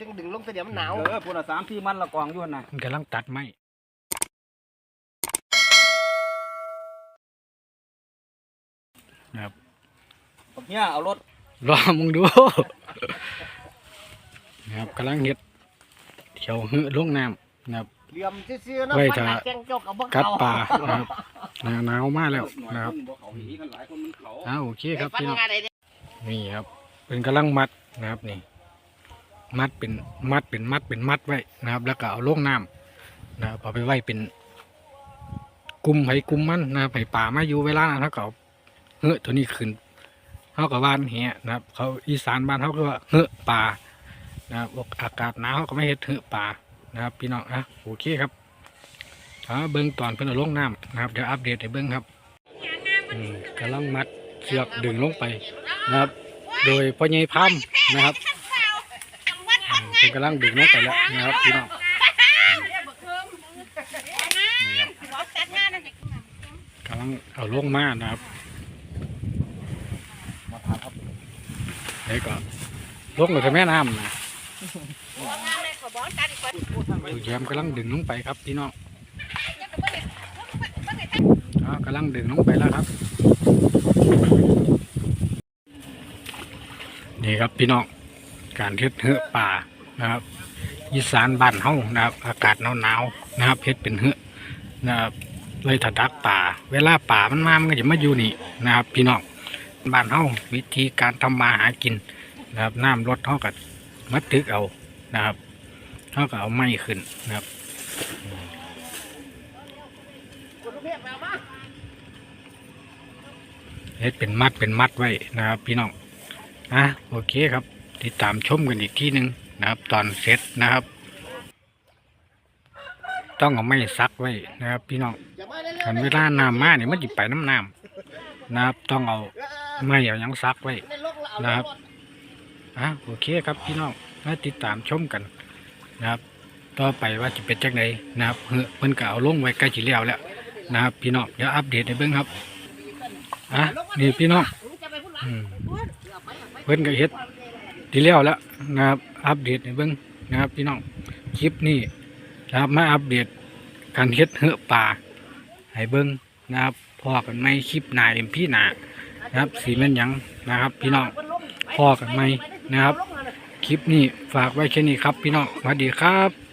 ดึงดึงลงตัวเดียวมันหนาวเออพูดละสามสี่มันละกองอยู่น่ะมันกำลังตัดไม้นะครับเนี่ยเอารถรอมึงดูนะครับกำลังเฮ็ดเที่ยวหื้อลงน้ำนะครับเหลี่ยมซื่อๆเนาะไว้มันถ้าหาแกงเจ้ากับบ่กัดเขาป่านะครับหนาวหนาวมากแล้วหน่อยนะครับคนบอกเขาหนีกันหลายคนมันเขาอ้าวโอเคครับฟันพี่น้องงานอะไรเนี่ยนี่ครับเป็นกำลังมัดนะครับนี่ มัดเป็นมัดเป็นมัดเป็นมัดไว้นะครับ แล้วก็เอาลงน้ำนะครับเอาไปไว้เป็นกลุ่มไผ่กลุ่มมันนะครับไผ่ป่ามาอยู่เวลานั้นเขาก็เฮ้อตัวนี้ขึ้นเขาก็ว่านเหี้ยนะครับ เขาอีสานบ้านเขาก็ว่าเฮ้อป่านะครับอกอากาศหนาวเขาก็ไม่เห็ดเฮ้อป่านะครับ พี่น้องอะโอเคครับเอาเบิ้งตอนเพิ่นเอาลงน้ำนะครับเดี๋ยวอัปเดตให้เบิ้งครับกำลังมัดเชือกดึงลงไปนะครับ โดยพ่อใหญ่พัมนะครับ เป็นกำลังดึงลงไปแล้วนะครับพี่น้องนี่ครับกำลังเอาลงมานะครับมาถามครับแล้วก็ลงไปแม่น้ำนะดูแยมกำลังดึงลงไปครับพี่น้องกำลังดึงลงไปแล้วครับนี่ครับพี่น้องการเฮ็ดเหือป่า นะครับอีสานบ้านเฮานะครับ อากาศหนาวๆนะครับเฮ็ดเป็นเหือนะครับไว้ถ้าดักป่า เวลาป่ามันมามันก็จะมาอยู่นี่นะครับ พี่น้องบ้านเฮาวิธีการทำมาหากินนะครับน้ำลดเฮาก็มัดตึกเอานะครับเฮาก็เอาไม้ขึ้นนะครับเพชรมามาเฮ็ดเป็นมัดเป็นมัดไว้นะครับ พี่น้องอะโอเคครับ ติดตามชมกันอีกทีหนึ่ง นะครับ ตอนเสร็จนะครับ ต้องเอาไม้ซักไว้นะครับ พี่น้องอย่ามาเร็วๆคันเวลาน้ำมาเนี่ยมันจิไปน้ำน้ำนะครับ ต้องเอาไม้เอายังซักไว้นะครับอะโอเคครับพี่น้องมาติดตามชมกันนะครับ ต่อไปว่าจะเป็นจังไดนะครับเพิ่นก็เอาลงไว้ใกล้สิแล้วแล้วนะครับ พี่น้องเดี๋ยวอัปเดตให้เบิ่งครับอะนี่พี่น้องเอาไปเอาไปเพิ่นก็เฮ็ดดีแล้วแล้วนะครับ อัปเดตให้เบิ่งนะครับพี่น้องคลิปนี้นะครับมาอัปเดตการเฮ็ดเหือะป่าให้เบิ่งนะครับพอกันไม่คลิปหนาเอ็มพี่หนานะครับสีแม่นยังนะครับ พี่น้องพอกันไม่นะครับ คลิปนี้ฝากไว้แค่นี้ครับ พี่น้องสวัสดีครับ